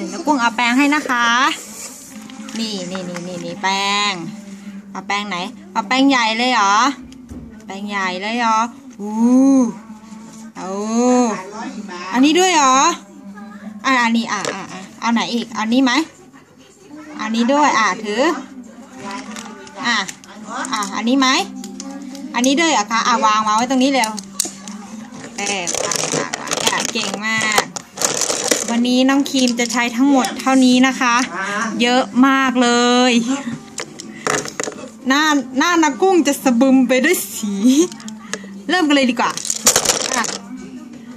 ดี๋ยวกุ้งเอาแปรงให้นะคะ นี่นี่นี่นี่นี่แปรงเอาแปรงไหน เอาแปรงใหญ่เลยเหรอ แปรงใหญ่เลยเหรอ อู้เอาอันนี้ด้วยเหรอ อะอันนี้อะอะอะเอาไหนอีก เอานี้ไหมอันนี้ด้วย อะถือ อะอะอันนี้ไหม อันนี้ด้วยเหรอคะ อะวางวางไว้ตรงนี้เร็วเออวางวางวางเก่งมาก วันนี้น้องครีมจะใช้ทั้งหมดเท่านี้นะคะ เยอะมากเลย หน้าหน้านักกุ้งจะสะบึมไปด้วยสี เริ่มกันเลยดีกว่าอะ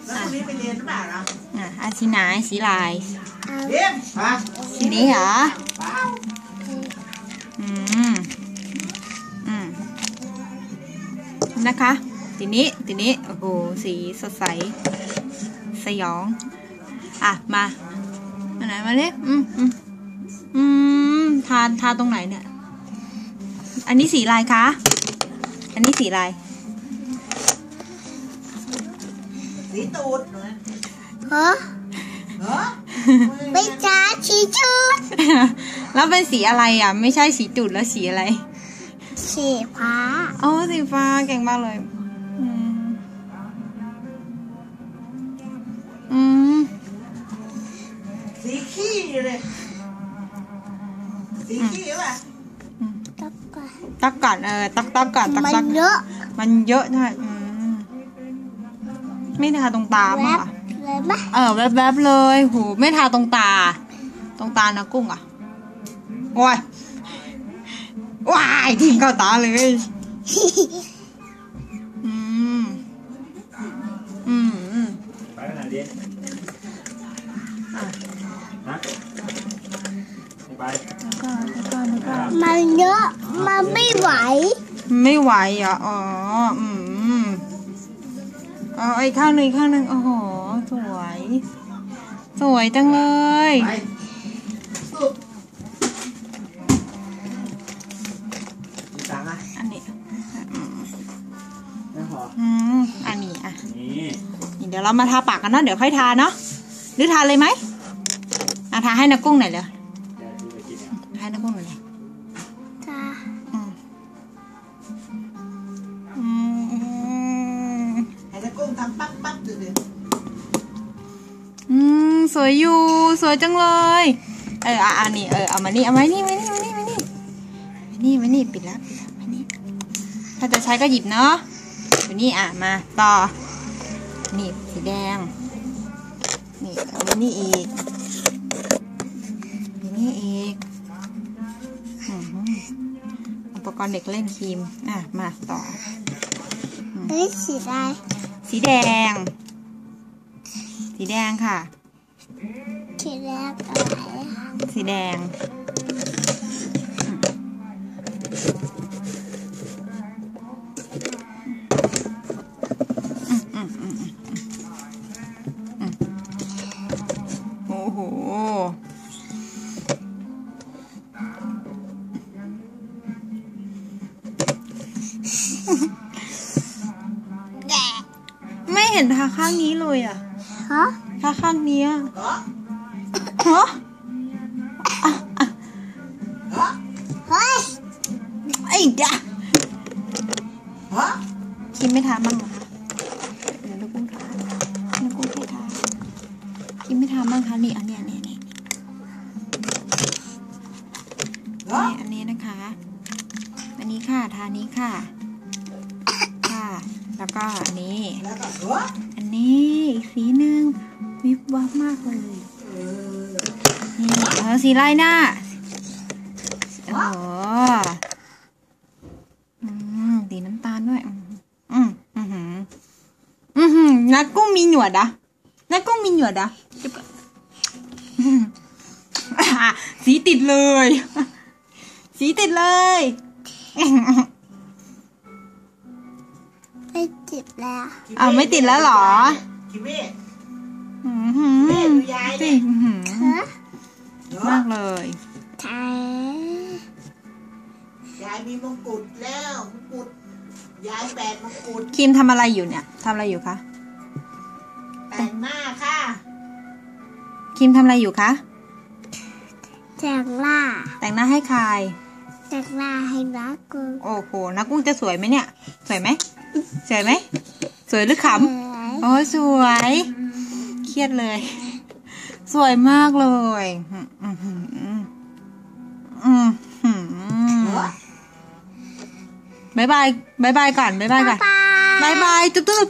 แล้ววันนี้ไปเรียนหรือเปล่าล่ะอะอาสีไหนสีลายเรียนฮะสีนี้เหรออืมอืมนะคะทีนี้ทีนี้โอ้โหสีสดใสสยอง อะ มาอันไหนมาเลยอืมอืมอืมทาทาตรงไหนเนี่ย อันนี้สีลายคะ อันนี้สีลาย สีตูดเหรอฮะเหรอไม่จ้าชีชุด แล้วเป็นสีอะไรอะ ไม่ใช่สีจุดแล้วสีอะไร สีฟ้า อ๋อ สีฟ้า เก่งมากเลย ขี้เลยสีขี้ป่ะตักก่อนตักก่อนเออตักตักก่อนตักมัตันเยอะ มันเยอะใช่อืมไม่ทาตรงตาแวบ้างบอะเออแวบๆเลยหูไม่ทาตรงตา ตรงตานะกุ้งอะโอ้ยว้ายทิ้งเข้าตาเลยอืมอืมอืมไปขนาดนี้ นะไปแล้วก็แล้วก็แล้วก็มันเยอะ มันไม่ไหว ไม่ไหวเหรอะอ๋อ อืมอ๋ออีกข้างหนึ่งอีกข้างหนึ่งโอ้โห สวย สวยจังเลย ไปสุดมีตังค์อะอันนี้ ไม่พออืม อันนี้อะนี่นี่ เดี๋ยวเรามาทาปากกันเนาะ เดี๋ยวค่อยทาเนาะ หรือทาเลยไหมอะ ทาให้นักกุ้งหน่อยเลยเดี๋ยวดูไปกินเนี่ยให้นักกุ้งหน่อยเลยจ้าอืมอืมให้ตะกุ้งทำปั๊บปั๊บดูดิอืมสวยอยู่สวยจังเลย เอออะอันนี้เออเอามานี่เอามานี่มานี่มานี่มานี่มานี่มานี่ปิดแล้วปิดแล้วมานี่ถ้าจะใช้ก็หยิบเนาะอยู่นี่อะมาต่อนี่สีแดงนี่เอามานี่อีกมี นี่อีกอื้อหืออุปกรณ์เด็กเล่นครีม อะ มาต่อเฮ้ยสีอะไรสีแดง สีแดงค่ะ สีแรกอะไรสีแดง ไม่เห็นทาข้างนี้เลยอะฮะทาข้างนี้อะเหรอฮะเหรอเฮ้ยไอ้จ้ะเหรอคิมไม่ทาบ้างเหรอคะเดี๋ยวลูกกุ้งทาลูกกุ้งให้ทาคิมไม่ทาบ้างคะนี่อันเนี้ยเนี่ยเนี่ยเหรอนี่อันนี้นะคะ อันนี้ค่ะทานี้ค่ะค่ะ แล้วก็อันนี้ แล้วก็เหรออันนี้อีกสีหนึ่งวิบวับมากเลยเออนี่เออสีลายหน้าโอ้โหอืมสีน้ำตาลด้วย อืมอืมอืมอืมอืมนักกุ้งมีหนวดอะนักกุ้งมีหนวดอะเดี๋ยวก่อนอืมอะสีติดเลย สีติดเลย ไม่จิบแล้วอ้าวไม่ติดแล้วเหรอคิเม่อืมหืมแม่ดูยายสิเนี่ยอื้อหือฮะเหรอมากเลยใช่ยายมีมงกุฎแล้วมงกุฎยายแปดมงกุฎคิมทำอะไรอยู่เนี่ยทำอะไรอยู่คะแต่งหน้าค่ะคิมทำอะไรอยู่คะแต่งหน้าแต่งหน้าให้ใครแต่งหน้าให้รักกูโอ้โหนักกุ้งจะสวยไหมเนี่ย สวยไหม สวยไหม สวยหรือขเอ๋ำโอ้สวย เครียดเลย สวยมากเลยอืมอืมอืมอืมอืมบายบายบายบายก่อนบายบายก่อนบ๊ายบายบายบายจุ๊บจุ๊บ